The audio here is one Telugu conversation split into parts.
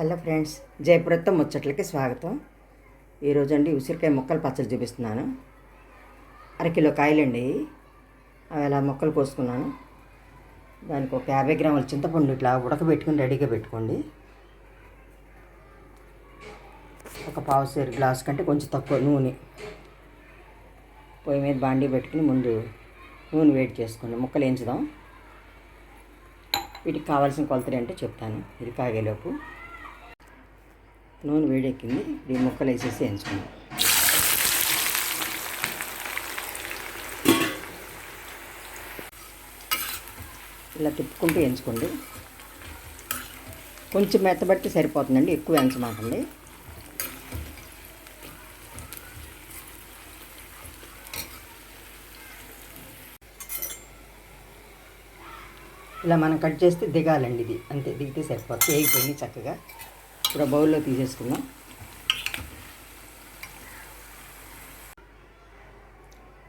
హలో ఫ్రెండ్స్ జయప్రత్తం ముచ్చట్లకి స్వాగతం. ఈరోజు అండి ఉసిరికాయ ముక్కలు పచ్చడి చూపిస్తున్నాను. అరకిలో కాయలండి. అవి అలా ముక్కలు కోసుకున్నాను దానికి ఒక యాభై గ్రాముల చింతపండు ఇట్లా ఉడకబెట్టుకుని రెడీగా పెట్టుకోండి. ఒక పావు సేరు గ్లాస్ కంటే కొంచెం తక్కువ నూనె. పొయ్యి మీద బాండీ పెట్టుకుని ముందు నూనె వేడి చేసుకోండి ముక్కలు వేయించుదాం. వీటికి కావాల్సిన కొలతలు అంటే చెప్తాను. ఇది కాగేలోపు. నూనె వేడెక్కింది ఈ ముక్కలు వేసేసి వేయించుకుందాం. ఇలా తిప్పుకుంటూ వేయించుకోండి. కొంచెం మెత్తబట్టి సరిపోతుందండి ఎక్కువ వేయించమాకండి. ఇలా మనం కట్ చేస్తే దిగాలండి ఇది. అంతే దిగితే సరిపోతుంది. వేగిపోయింది చక్కగా. ఇప్పుడు బౌల్లో తీసేసుకుందాం.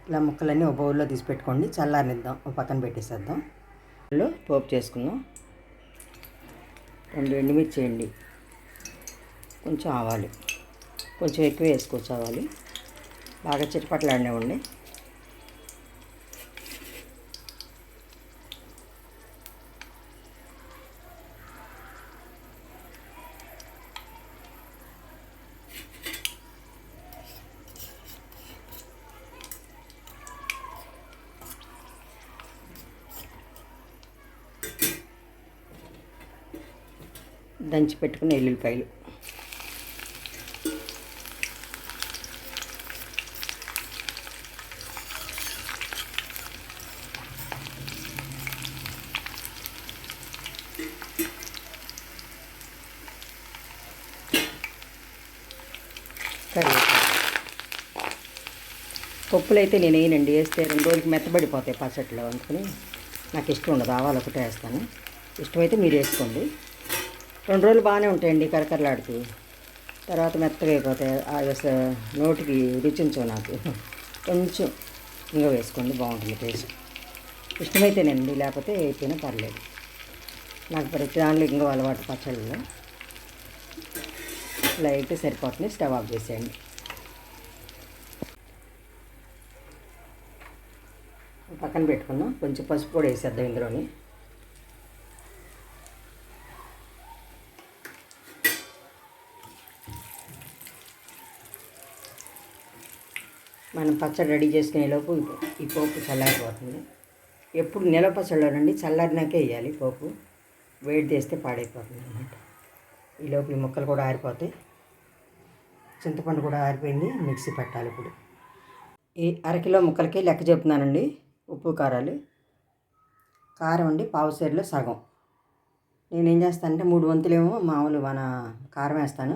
ఇలా ముక్కలన్నీ ఒక బౌల్లో తీసి పెట్టుకోండి. చల్లారనిద్దాం. ఒక పక్కన పెట్టేసేద్దాం. లో పోపు చేసుకుందాం. రెండు ఎండుమిర్చి వేయండి కొంచెం ఆవాలి. కొంచెం ఎక్కువ వేసుకోవచ్చు ఆవాలి బాగా చిటపట్లాడినవ్వండి. దంచి పెట్టుకున్న ఎల్లుల్లిపాయలు. పప్పులు అయితే నేను వేయనండి వేస్తే రెండు రోజులకి మెత్తబడిపోతాయి పచ్చట్లో అందుకని నాకు ఇష్టం ఉండదు. ఆవాలు ఒకటే వేస్తాను. ఇష్టమైతే మీరు వేసుకోండి. రెండు రోజులు బాగానే ఉంటాయండి కరకరలాడుతూ తర్వాత మెత్తగా అయిపోతాయి. అవి నోటికి రుచించవు నాకు. కొంచెం ఇంకా వేసుకోండి బాగుంటుంది టేస్ట్. ఇష్టమైతేనండి లేకపోతే అయిపోయినా పర్లేదు. నాకు ప్రతి దాంట్లో ఇంకో అలవాటు పచ్చళ్ళు. లైట్ సరిపోతుంది స్టవ్ ఆఫ్ చేసేయండి. పక్కన పెట్టుకున్నాం. కొంచెం పసుపు కూడా వేసేద్దాం ఇందులోని. మనం పచ్చడి రెడీ చేసుకునే లోపు ఈ పోపు చల్లారిపోతుంది. ఎప్పుడు నిలవ పచ్చడిలోనండి చల్లారినాకే వేయాలి పోపు. వేడి చేస్తే పాడైపోతుంది అనమాట ఈ లోపు ఈ ముక్కలు కూడా ఆరిపోతాయి చింతపండు కూడా ఆరిపోయింది మిక్సీ పెట్టాలి ఇప్పుడు. ఈ అరకిలో ముక్కలకి లెక్క చెప్తున్నానండి ఉప్పు కారాలు. కారం అండి పావు సేరులో సగం. నేనేం చేస్తానంటే మూడు వంతులేమో మామూలు మన కారం వేస్తాను.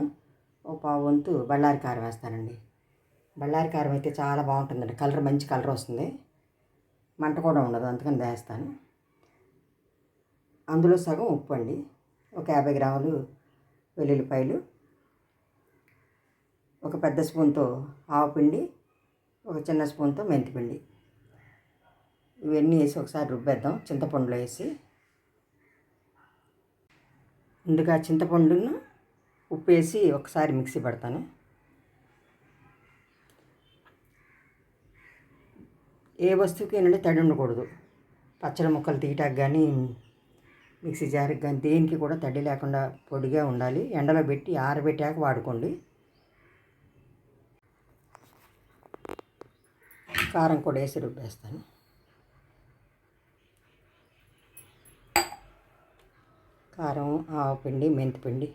ఓ పావు వంతు బళ్ళారి కారం వేస్తానండి. బళ్ళారి కారం అయితే చాలా బాగుంటుందండి. కలర్ మంచి కలర్ వస్తుంది. మంట కూడా ఉండదు అందుకని వేస్తాను. అందులో సగం ఉప్పు అండి. ఒక యాభై గ్రాములు వెల్లుల్లిపాయలు ఒక పెద్ద స్పూన్తో ఆవపిండి ఒక చిన్న స్పూన్తో మెంతిపిండి ఇవన్నీ వేసి ఒకసారి రుబ్బేద్దాం. చింతపండులో వేసి. ముందుగా చింతపండును ఉప్పు వేసి ఒకసారి మిక్సీ పెడతాను. ఏ వస్తువుకి ఏంటంటే తడి ఉండకూడదు. పచ్చడి ముక్కలు తీయటానికి కానీ మిక్సీ జార్కి కానీ దేనికి కూడా తడి లేకుండా పొడిగా ఉండాలి. ఎండలో పెట్టి ఆరబెట్టాక వాడుకోండి. కారం కూడా వేసి రుబ్బేస్తాను. కారం ఆవపిండి మెంతిపిండి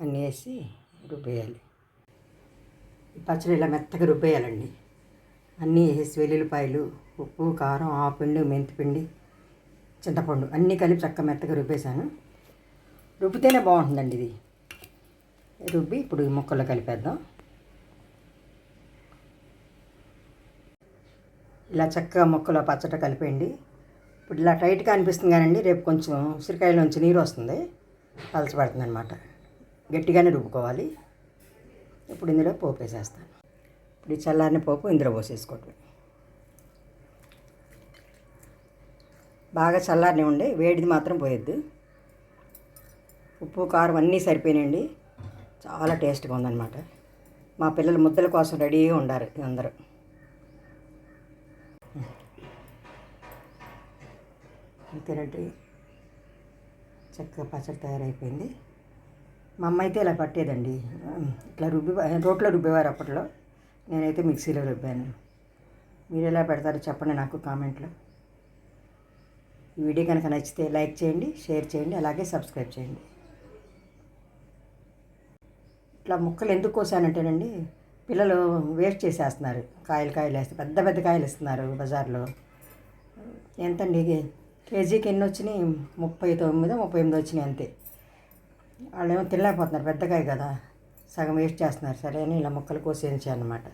అన్నీ వేసి రుబ్బేయాలి. పచ్చడి ఇలా మెత్తగా రుబ్బేయాలండి. అన్నీ వేసి వెల్లుల్లిపాయలు ఉప్పు కారం ఆవపిండి మెంతిపిండి చింతపండు అన్నీ కలిపి చక్క మెత్తగా రుబ్బేశాను. రుబ్బితేనే బాగుంటుందండి ఇది. రుబ్బి ఇప్పుడు ఈ ముక్కల్లో కలిపేద్దాం. ఇలా చక్కగా ముక్కలో పచ్చట కలిపేయండి. ఇప్పుడు ఇలా టైట్గా అనిపిస్తుంది కానండి రేపు కొంచెం ఉసిరికాయలోంచి నీరు వస్తుంది. పలచబడుతుంది అనమాట గట్టిగానే రుబ్బుకోవాలి. ఇప్పుడు ఇందులో పోపు వేసేస్తాను. ఇప్పుడు ఈ చల్లారిన పోపు ఇందులో పోసేసుకోవటం. బాగా చల్లారని ఉండే వేడిది మాత్రం పోయొద్దు. ఉప్పు కారం అన్నీ సరిపోయినాయండి. చాలా టేస్ట్గా ఉందన్నమాట. మా పిల్లలు ముద్దల కోసం రెడీగా ఉండారు అందరూ. అంతేనండి చక్కగా పచ్చడి తయారైపోయింది. మా అమ్మ అయితే ఇలా పట్టేదండి. ఇట్లా రుబ్బి రోట్లో రుబ్బేవారు అప్పట్లో. నేనైతే మిక్సీలో రుబ్బాను. మీరు ఎలా పెడతారో చెప్పండి నాకు కామెంట్లో. ఈ వీడియో కనుక నచ్చితే లైక్ చేయండి షేర్ చేయండి అలాగే సబ్స్క్రైబ్ చేయండి. ఇట్లా ముక్కలు ఎందుకు కోసానంటేనండి పిల్లలు వేస్ట్ చేసేస్తున్నారు. కాయలు కాయలు వేస్తే పెద్ద పెద్ద కాయలు ఇస్తున్నారు బజార్లో. ఎంతండి కేజీకి ఎన్ని వచ్చినాయి? ముప్పై తొమ్మిదో ముప్పై ఎనిమిది వచ్చినాయి అంతే. వాళ్ళు ఏమో తినలేకపోతున్నారు పెద్దకాయ కదా. సగం వేస్ట్ చేస్తున్నారు సరే అని ఇలా ముక్కలు కోసేయించాను అనమాట